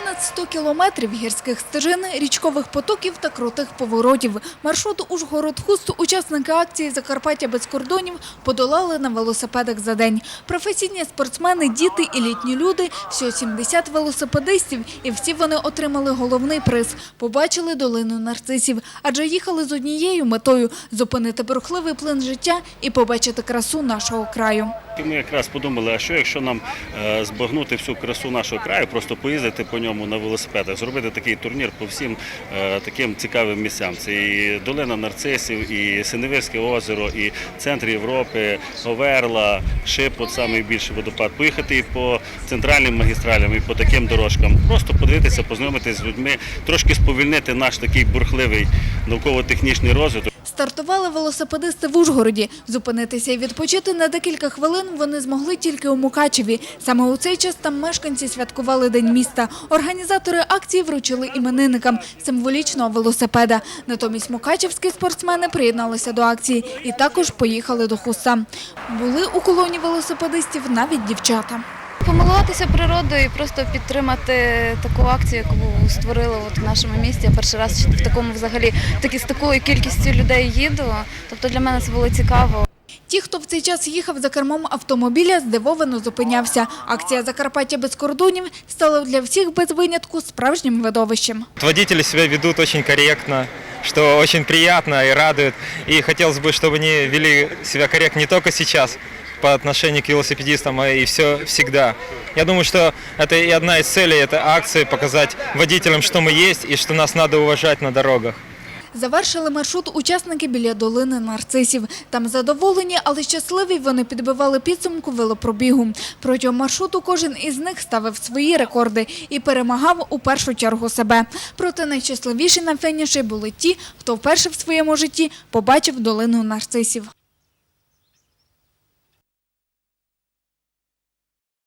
Понад 100 кілометрів гірських стежин, річкових потоків та крутих поворотів. Маршрут Ужгород-Хуст учасники акції «Закарпаття без кордонів» подолали на велосипедах за день. Професійні спортсмени, діти і літні люди – всього 70 велосипедистів, і всі вони отримали головний приз – побачили долину нарцисів. Адже їхали з однією метою – зупинити бурхливий плин життя і побачити красу нашого краю. І ми якраз подумали, а що якщо нам е, збагнути всю красу нашого краю, просто поїздити по ньому на велосипедах, зробити такий турнір по всім е, таким цікавим місцям. Це і долина нарцисів, і Синевирське озеро, і центр Європи, Оверла, Шипот, найбільший водопад. Поїхати і по центральним магістралям, і по таким дорожкам. Просто подивитися, познайомитися з людьми, трошки сповільнити наш такий бурхливий науково-технічний розвиток. Стартували велосипедисти в Ужгороді. Зупинитися і відпочити на декілька хвилин вони змогли тільки у Мукачеві. Саме у цей час там мешканці святкували День міста. Організатори акції вручили іменинникам символічного велосипеда. Натомість мукачевські спортсмени приєдналися до акції і також поїхали до Хуса. Були у колоні велосипедистів навіть дівчата. Помилуватися природою і просто підтримати таку акцію, яку створили от в нашому місті. Я перший раз в такому взагалі такі з такою кількістю людей їду. Тобто для мене це було цікаво. Ті, хто в цей час їхав за кермом автомобіля, здивовано зупинявся. Акція «Закарпаття без кордонів» стала для всіх без винятку справжнім видовищем. Водители себя ведут очень корректно, что очень приятно и радует. И хотелось бы, чтобы они вели себя корректно не только сейчас по отношению к велосипедистам, а и все всегда. Я думаю, что это и одна из целей этой акции – показать водителям, что мы есть и что нас надо уважать на дорогах. Завершили маршрут учасники біля долини нарцисів. Там задоволені, але щасливі вони підбивали підсумку велопробігу. Протягом маршруту кожен із них ставив свої рекорди і перемагав у першу чергу себе. Проте найщасливіші на фініші були ті, хто вперше в своєму житті побачив долину нарцисів.